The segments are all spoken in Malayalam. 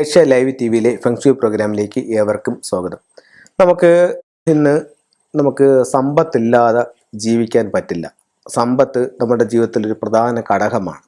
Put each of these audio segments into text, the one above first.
ഏഷ്യ ലൈവ് ടി വിയിലെ ഫെങ്ഷു പ്രോഗ്രാമിലേക്ക് ഏവർക്കും സ്വാഗതം. നമുക്ക് ഇന്ന് നമുക്ക് സമ്പത്തില്ലാതെ ജീവിക്കാൻ പറ്റില്ല. സമ്പത്ത് നമ്മുടെ ജീവിതത്തിൽ ഒരു പ്രധാന ഘടകമാണ്.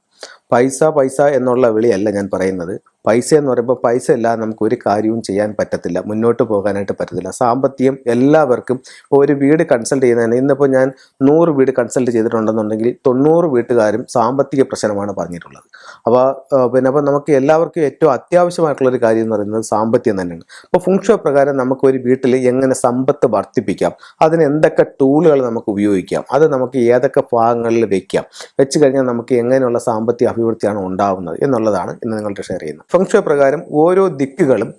പൈസ പൈസ എന്നുള്ള വിളിയല്ല ഞാൻ പറയുന്നത്. പൈസ എന്ന് പറയുമ്പോൾ പൈസ ഇല്ലാതെ നമുക്ക് ഒരു കാര്യവും ചെയ്യാൻ പറ്റത്തില്ല മുന്നോട്ട് പോകാനായിട്ട് പറ്റത്തില്ല. സാമ്പത്തികം എല്ലാവർക്കും ഒരു വീട് കൺസൾട്ട് ചെയ്യുന്നതിന് ഇന്നിപ്പോൾ ഞാൻ നൂറ് വീട് കൺസൾട്ട് ചെയ്തിട്ടുണ്ടെന്നുണ്ടെങ്കിൽ തൊണ്ണൂറ് വീട്ടുകാരും സാമ്പത്തിക പ്രശ്നമാണ് പറഞ്ഞിട്ടുള്ളത്. അപ്പോൾ പിന്നെ അപ്പോൾ നമുക്ക് എല്ലാവർക്കും ഏറ്റവും അത്യാവശ്യമായിട്ടുള്ള ഒരു കാര്യം എന്ന് പറയുന്നത് സാമ്പത്തികം തന്നെയാണ്. അപ്പോൾ ഫുങ്ഷോ പ്രകാരം നമുക്ക് ഒരു വീട്ടിൽ എങ്ങനെ സമ്പത്ത് വർദ്ധിപ്പിക്കാം അതിന് എന്തൊക്കെ ടൂളുകൾ നമുക്ക് ഉപയോഗിക്കാം അത് നമുക്ക് ഏതൊക്കെ ഭാഗങ്ങളിൽ വയ്ക്കാം വെച്ച് കഴിഞ്ഞാൽ നമുക്ക് എങ്ങനെയുള്ള സാമ്പത്തിക അഭിവൃദ്ധിയാണ് ഉണ്ടാവുന്നത് എന്നുള്ളതാണ് ഇന്ന് നിങ്ങളുടെ ഷെയർ ചെയ്യുന്നത്. ഫംഗ്ഷൻ പ്രകാരം ഓരോ ദിക്കുകളും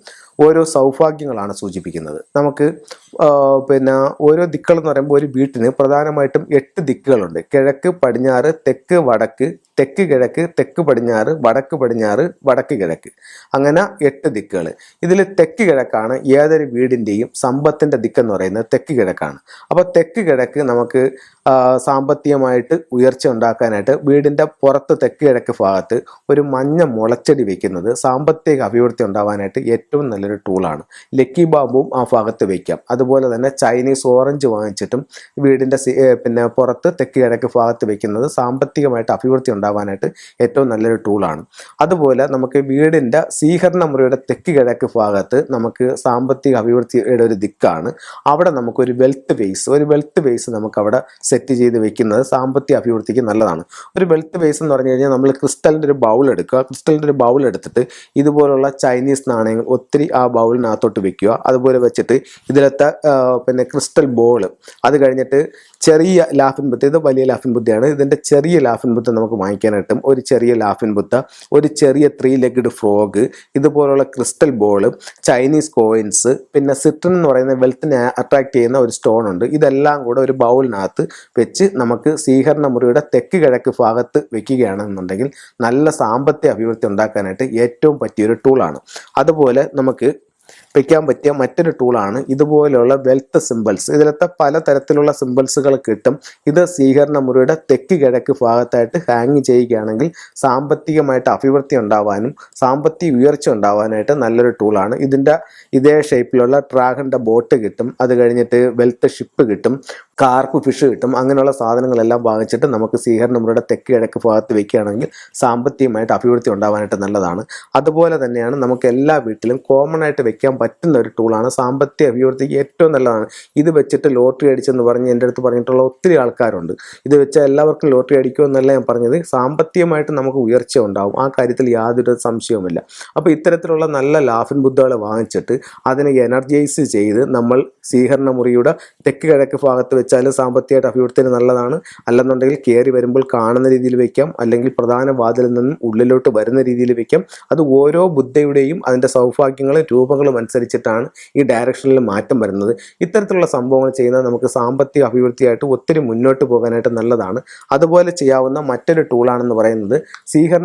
ഓരോ സൗഭാഗ്യങ്ങളാണ് സൂചിപ്പിക്കുന്നത്. നമുക്ക് പിന്നെ ഓരോ ദിക്കുകൾ എന്ന് പറയുമ്പോൾ ഒരു വീട്ടിന് പ്രധാനമായിട്ടും എട്ട് ദിക്കുകളുണ്ട്. കിഴക്ക് പടിഞ്ഞാറ് തെക്ക് വടക്ക് തെക്ക് കിഴക്ക് തെക്ക് പടിഞ്ഞാറ് വടക്ക് പടിഞ്ഞാറ് വടക്ക് കിഴക്ക്. അങ്ങനെ എട്ട് ദിക്കുകൾ ഇതിൽ തെക്ക് കിഴക്കാണ് ഏതൊരു വീടിന്റെയും സമ്പത്തിന്റെ ദിക്കെന്ന് പറയുന്നത് തെക്ക് കിഴക്കാണ്. അപ്പോൾ തെക്ക് കിഴക്ക് നമുക്ക് സാമ്പത്തികമായിട്ട് ഉയർച്ച ഉണ്ടാക്കാനായിട്ട് വീടിന്റെ പുറത്ത് തെക്ക് കിഴക്ക് ഭാഗത്ത് ഒരു മഞ്ഞ മുളച്ചെടി വെക്കുന്നത് സാമ്പത്തിക അഭിവൃദ്ധി ഉണ്ടാവാനായിട്ട് ഏറ്റവും നല്ലൊരു ടൂളാണ്. ലക്കി ബാമ്പും ആ ഭാഗത്ത് വയ്ക്കാം അതുപോലെ തന്നെ ചൈനീസ് ഓറഞ്ച് വാങ്ങിച്ചിട്ടും വീടിന്റെ പിന്നെ പുറത്ത് തെക്ക് കിഴക്ക് ഭാഗത്ത് വയ്ക്കുന്നത് സാമ്പത്തികമായിട്ട് അഭിവൃദ്ധി ഉണ്ടാവാനായിട്ട് ഏറ്റവും നല്ലൊരു ടൂളാണ് അതുപോലെ നമുക്ക് വീടിന്റെ സ്വീകരണ മുറിയുടെ തെക്ക് കിഴക്ക് ഭാഗത്ത് നമുക്ക് സാമ്പത്തിക അഭിവൃദ്ധിയുടെ ഒരു ദിക്കാണ്. അവിടെ നമുക്കൊരു വെൽത്ത് ബേസ് ഒരു വെൽത്ത് ബേസ് നമുക്ക് അവിടെ സെറ്റ് ചെയ്ത് വെക്കുന്നത് സാമ്പത്തിക അഭിവൃദ്ധിക്ക് നല്ലതാണ്. ഒരു വെൽത്ത് ബേസ് എന്ന് പറഞ്ഞു കഴിഞ്ഞാൽ നമ്മൾ ക്രിസ്റ്റലിന്റെ ഒരു ബൗൾ എടുക്കുക. ക്രിസ്റ്റലിന്റെ ഒരു ബൗൾ എടുത്തിട്ട് ഇതുപോലുള്ള ചൈനീസ് നാണയങ്ങൾ ഒത്തിരി ആ ബൗളിനകത്തോട്ട് വെക്കുക. അതുപോലെ വെച്ചിട്ട് ഇതിലത്തെ പിന്നെ ക്രിസ്റ്റൽ ബോൾ അത് കഴിഞ്ഞിട്ട് ചെറിയ ലാഫിൻ ബുദ്ധി ഇത് വലിയ ലാഫിൻ ബുദ്ധിയാണ്. ഇതിന്റെ ചെറിയ ലാഫിൻ ബുദ്ധി നമുക്ക് കിട്ടും ഒരു ചെറിയ ലാഫിൻ ബുത്ത ഒരു ചെറിയ ത്രീ ലെഗ്ഡ് ഫ്രോഗ് ഇതുപോലുള്ള ക്രിസ്റ്റൽ ബോൾ ചൈനീസ് കോയിൻസ് പിന്നെ സിട്രൻ എന്ന് പറയുന്ന വെൽത്തിനെ അട്രാക്ട് ചെയ്യുന്ന ഒരു സ്റ്റോൺ ഉണ്ട്. ഇതെല്ലാം കൂടെ ഒരു ബൗളിനകത്ത് വെച്ച് നമുക്ക് സ്വീകരണ മുറിയുടെ തെക്ക് കിഴക്ക് ഭാഗത്ത് വെക്കുകയാണെന്നുണ്ടെങ്കിൽ നല്ല സാമ്പത്തിക അഭിവൃദ്ധി ഉണ്ടാക്കാനായിട്ട് ഏറ്റവും പറ്റിയൊരു ടൂളാണ് അതുപോലെ നമുക്ക് വെക്കാൻ പറ്റിയ മറ്റൊരു ടൂളാണ് ഇതുപോലെയുള്ള വെൽത്ത് സിമ്പിൾസ് ഇതിലത്തെ പല തരത്തിലുള്ള സിമ്പിൾസുകൾ കിട്ടും. ഇത് സ്വീകരണ മുറിയുടെ തെക്ക് കിഴക്ക് ഭാഗത്തായിട്ട് ഹാങ് ചെയ്യുകയാണെങ്കിൽ സാമ്പത്തികമായിട്ട് അഭിവൃദ്ധി ഉണ്ടാവാനും സാമ്പത്തിക ഉയർച്ച ഉണ്ടാവാനായിട്ട് നല്ലൊരു ടൂളാണ് ഇതിന്റെ ഇതേ ഷേപ്പിലുള്ള ഡ്രാഗന്റെ ബോട്ട് കിട്ടും. അത് കഴിഞ്ഞിട്ട് വെൽത്ത് ഷിപ്പ് കിട്ടും. കാർപ്പ് ഫിഷ് കിട്ടും. അങ്ങനെയുള്ള സാധനങ്ങളെല്ലാം വാങ്ങിച്ചിട്ട് നമുക്ക് സ്വീകരണ മുറിയുടെ തെക്ക് കിഴക്ക് ഭാഗത്ത് വെക്കുകയാണെങ്കിൽ സാമ്പത്തികമായിട്ട് അഭിവൃദ്ധി ഉണ്ടാവാനായിട്ട് നല്ലതാണ്. അതുപോലെ തന്നെയാണ് നമുക്ക് എല്ലാ വീട്ടിലും കോമൺ ആയിട്ട് വെക്കാൻ പറ്റുന്ന ഒരു ടൂളാണ് സാമ്പത്തിക അഭിവൃദ്ധിക്ക് ഏറ്റവും നല്ലതാണ്. ഇത് വെച്ചിട്ട് ലോട്ടറി അടിച്ചെന്ന് പറഞ്ഞ് എന്റെ അടുത്ത് പറഞ്ഞിട്ടുള്ള ഒത്തിരി ആൾക്കാരുണ്ട്. ഇത് വെച്ചാൽ എല്ലാവർക്കും ലോട്ടറി അടിക്കുമെന്നല്ല ഞാൻ പറഞ്ഞത്. സാമ്പത്തികമായിട്ട് നമുക്ക് ഉയർച്ച ഉണ്ടാവും. ആ കാര്യത്തിൽ യാതൊരു സംശയവുമില്ല. അപ്പോൾ ഇത്തരത്തിലുള്ള നല്ല ലാഫിൻ ബുദ്ധകളെ വാങ്ങിച്ചിട്ട് അതിനെ എനർജൈസ് ചെയ്ത് നമ്മൾ സ്വീകരണ മുറിയുടെ തെക്ക് കിഴക്ക് ഭാഗത്ത് വെച്ചാൽ സാമ്പത്തികമായിട്ട് അഭിവൃദ്ധിന് നല്ലതാണ്. അല്ലെന്നുണ്ടെങ്കിൽ കയറി വരുമ്പോൾ കാണുന്ന രീതിയിൽ വയ്ക്കാം അല്ലെങ്കിൽ പ്രധാന വാതിലിൽ നിന്നും ഉള്ളിലോട്ട് വരുന്ന രീതിയിൽ വയ്ക്കാം അത് ഓരോ ബുദ്ധയുടെയും അതിന്റെ സൗഭാഗ്യങ്ങളും രൂപങ്ങളും അനുസരിച്ചിട്ടാണ് ഈ ഡയറക്ഷനിൽ മാറ്റം വരുന്നത്. ഇത്തരത്തിലുള്ള സംഭവങ്ങൾ ചെയ്യുന്നത് നമുക്ക് സാമ്പത്തിക അഭിവൃദ്ധിയായിട്ട് ഒത്തിരി മുന്നോട്ട് പോകാനായിട്ട് നല്ലതാണ്. അതുപോലെ ചെയ്യാവുന്ന മറ്റൊരു ടൂളാണെന്ന് പറയുന്നത് സീഹർ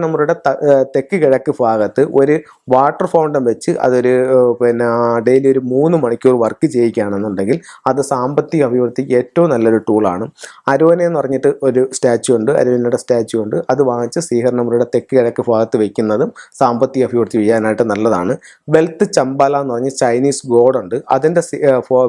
തെക്ക് കിഴക്ക് ഭാഗത്ത് ഒരു വാട്ടർ ഫൗണ്ടൻ വെച്ച് അതൊരു പിന്നെ ഡെയിലി ഒരു മൂന്ന് മണിക്കൂർ വർക്ക് ചെയ്യുകയാണെന്നുണ്ടെങ്കിൽ അത് സാമ്പത്തിക അഭിവൃദ്ധിക്ക് ഏറ്റവും നല്ലൊരു ടൂളാണ് അരോന എന്ന് പറഞ്ഞിട്ട് ഒരു സ്റ്റാച്ചു ഉണ്ട്. അരോനയുടെ സ്റ്റാച്ചു ഉണ്ട്. അത് വാങ്ങിച്ച് സീഹർ തെക്ക് കിഴക്ക് ഭാഗത്ത് വയ്ക്കുന്നതും സാമ്പത്തിക അഭിവൃദ്ധി ചെയ്യാനായിട്ട് നല്ലതാണ്. വെൽത്ത് ചമ്പാല എന്ന് പറഞ്ഞ് ചൈനീസ് ഗോഡ് ഉണ്ട് അതിന്റെ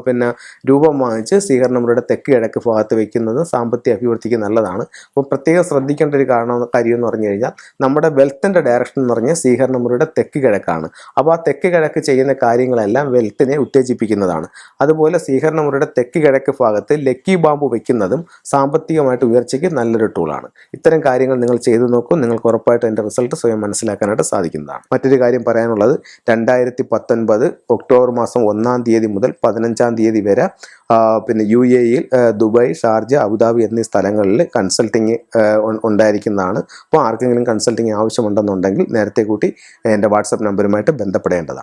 പിന്നെ രൂപം വാങ്ങിച്ച് സ്വീകരണമുറയുടെ തെക്ക് കിഴക്ക് ഭാഗത്ത് വയ്ക്കുന്നത് സാമ്പത്തിക അഭിവൃദ്ധിക്ക് നല്ലതാണ്. അപ്പോൾ പ്രത്യേകം ശ്രദ്ധിക്കേണ്ട ഒരു കാരണം കാര്യം എന്ന് പറഞ്ഞു കഴിഞ്ഞാൽ നമ്മുടെ വെൽത്തിന്റെ ഡയറക്ഷൻ എന്ന് പറഞ്ഞാൽ സ്വീകരണമുറയുടെ തെക്ക് കിഴക്കാണ്. അപ്പോൾ ആ തെക്ക് കിഴക്ക് ചെയ്യുന്ന കാര്യങ്ങളെല്ലാം വെൽത്തിനെ ഉത്തേജിപ്പിക്കുന്നതാണ്. അതുപോലെ സ്വീകരണമുറയുടെ തെക്ക് കിഴക്ക് ഭാഗത്ത് ലക്കി ബാമ്പ് വയ്ക്കുന്നതും സാമ്പത്തികമായിട്ട് ഉയർച്ചയ്ക്ക് നല്ലൊരു ടൂളാണ് ഇത്തരം കാര്യങ്ങൾ നിങ്ങൾ ചെയ്തു നോക്കും. നിങ്ങൾക്ക് ഉറപ്പായിട്ട് അതിന്റെ റിസൾട്ട് സ്വയം മനസ്സിലാക്കാനായിട്ട് സാധിക്കുന്നതാണ്. മറ്റൊരു കാര്യം പറയാനുള്ളത് രണ്ടായിരത്തി പത്തൊൻപത് ഒക്ടോബർ മാസം ഒന്നാം തീയതി മുതൽ പതിനഞ്ചാം തീയതി വരെ പിന്നെ യു എ ഇയിൽ ദുബായ് ഷാർജ അബുദാബി എന്നീ സ്ഥലങ്ങളിൽ കൺസൾട്ടിങ് ഉണ്ടായിരിക്കുന്നതാണ്. അപ്പോൾ ആർക്കെങ്കിലും കൺസൾട്ടിങ് ആവശ്യമുണ്ടെന്നുണ്ടെങ്കിൽ നേരത്തെ കൂട്ടി എന്റെ വാട്സപ്പ് നമ്പറുമായിട്ട് ബന്ധപ്പെടേണ്ടതാണ്.